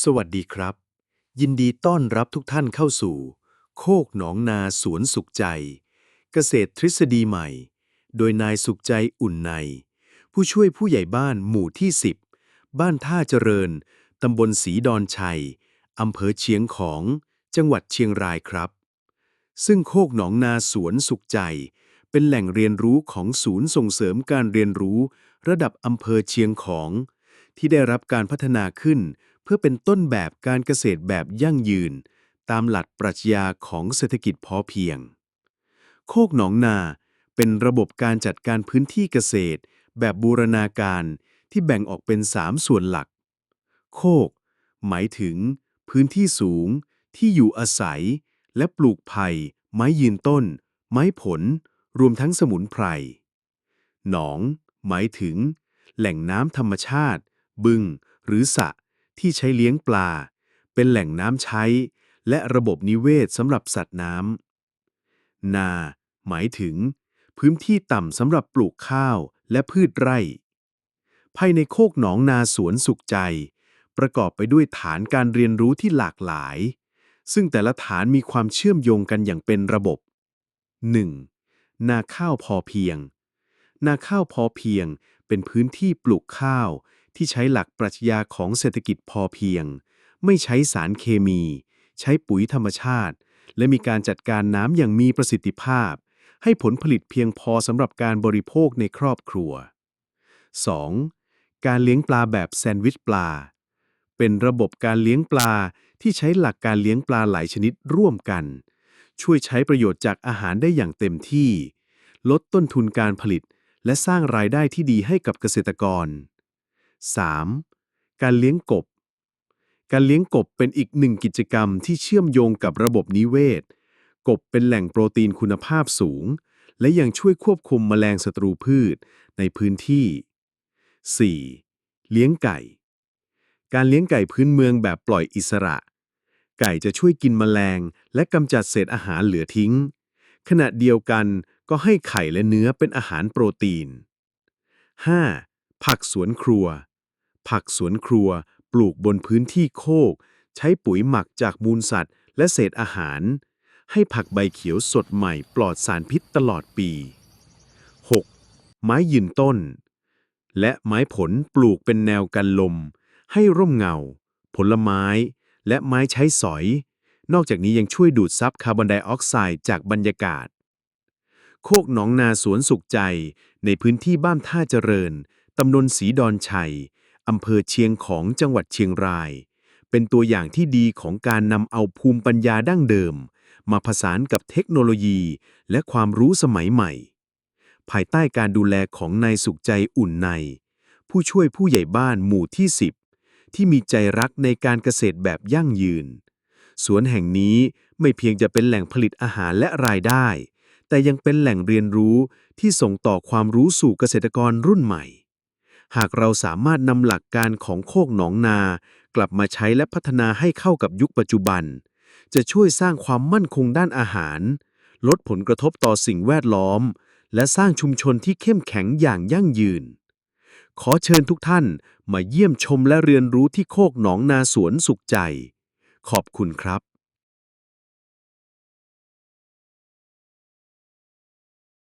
สวัสดีครับ ยินดีต้อนรับทุกท่านเข้าสู่ โคกหนองนาสวนสุขใจ เกษตรทฤษฎีใหม่ โดยนายสุขใจอุ่นใน ผู้ช่วยผู้ใหญ่บ้านหมู่ที่ 10 บ้านท่าเจริญ ตำบลศรีดอนชัย อำเภอเชียงของ จังหวัดเชียงรายครับ ซึ่งโคกหนองนาสวนสุขใจ เป็นแหล่งเรียนรู้ของศูนย์ส่งเสริมการเรียนรู้ ระดับอำเภอเชียงของ ที่ได้รับการพัฒนาขึ้น เพื่อเป็นต้นแบบการเกษตรแบบยั่งยืน ตามหลักปรัชญาของเศรษฐกิจพอเพียง โคกหนองนาเป็นระบบการจัดการพื้นที่เกษตร แบบบูรณาการที่แบ่งออกเป็น 3 ส่วนหลัก โคก หมายถึง พื้นที่สูง ที่อยู่อาศัย และปลูกไผ่ ไม้ยืนต้น ไม้ผล รวมทั้งสมุนไพร หนอง หมายถึง แหล่งน้ำธรรมชาติ บึง หรือสระ ที่ใช้เลี้ยงปลา เป็นแหล่งน้ำใช้ และระบบนิเวศสำหรับสัตว์น้ำ นา หมายถึง พื้นที่ต่ำสำหรับปลูกข้าวและพืชไร่ ภายในโคกหนองนาสวนสุขใจ ประกอบไปด้วยฐานการเรียนรู้ที่หลากหลาย ซึ่งแต่ละฐานมีความเชื่อมโยงกันอย่างเป็นระบบ 1. นาข้าวพอเพียง นาข้าวพอเพียงเป็นพื้นที่ปลูกข้าว ที่ใช้หลักปรัชญาของเศรษฐกิจพอเพียง ไม่ใช้สารเคมี ใช้ปุ๋ยธรรมชาติ และมีการจัดการน้ำอย่างมีประสิทธิภาพ ให้ผลผลิตเพียงพอสำหรับการบริโภคในครอบครัว 2. การเลี้ยงปลาแบบแซนด์วิชปลา เป็นระบบการเลี้ยงปลาที่ใช้หลักการเลี้ยงปลาหลายชนิดร่วมกัน ช่วยใช้ประโยชน์จากอาหารได้อย่างเต็มที่ ลดต้นทุนการผลิต และสร้างรายได้ที่ดีให้กับเกษตรกร 3. การเลี้ยงกบ การเลี้ยงกบเป็นอีกหนึ่งกิจกรรมที่เชื่อมโยงกับระบบนิเวศ กบเป็นแหล่งโปรตีนคุณภาพสูง และยังช่วยควบคุมแมลงศัตรูพืชในพื้นที่ 4. เลี้ยงไก่ การเลี้ยงไก่พื้นเมืองแบบปล่อยอิสระ ไก่จะช่วยกินแมลง และกำจัดเศษอาหารเหลือทิ้ง ขณะเดียวกันก็ให้ไข่และเนื้อเป็นอาหารโปรตีน 5. ผักสวนครัว ผักสวนครัว ปลูกบนพื้นที่โคก ใช้ปุ๋ยหมักจากมูลสัตว์ และเศษอาหาร ให้ผักใบเขียวสดใหม่ปลอดสารพิษตลอดปี 6. ไม้ยืนต้น และไม้ผลปลูกเป็นแนวกันลม ให้ร่มเงา ผลไม้ และไม้ใช้สอย นอกจากนี้ยังช่วยดูดซับคาร์บอนไดออกไซด์จากบรรยากาศ โคกหนองนาสวนสุขใจ ในพื้นที่บ้านท่าเจริญตำบลศรีดอนชัย อำเภอเชียงของจังหวัดเชียงราย เป็นตัวอย่างที่ดีของการนำเอาภูมิปัญญาดั้งเดิม มาผสานกับเทคโนโลยี และความรู้สมัยใหม่ ภายใต้การดูแลของนายสุขใจอุ่นใน ผู้ช่วยผู้ใหญ่บ้านหมู่ที่ 10 ที่มีใจรักในการเกษตรแบบยั่งยืน สวนแห่งนี้ไม่เพียงจะเป็นแหล่งผลิตอาหารและรายได้ แต่ยังเป็นแหล่งเรียนรู้ที่ส่งต่อความรู้สู่เกษตรกรรุ่นใหม่ หากเราสามารถนำหลักการของโคกหนองนา กลับมาใช้และพัฒนาให้เข้ากับยุคปัจจุบัน จะช่วยสร้างความมั่นคงด้านอาหาร ลดผลกระทบต่อสิ่งแวดล้อม และสร้างชุมชนที่เข้มแข็งอย่างยั่งยืน ขอเชิญทุกท่านมาเยี่ยมชมและเรียนรู้ที่โคกหนองนาสวนสุขใจ ขอบคุณครับ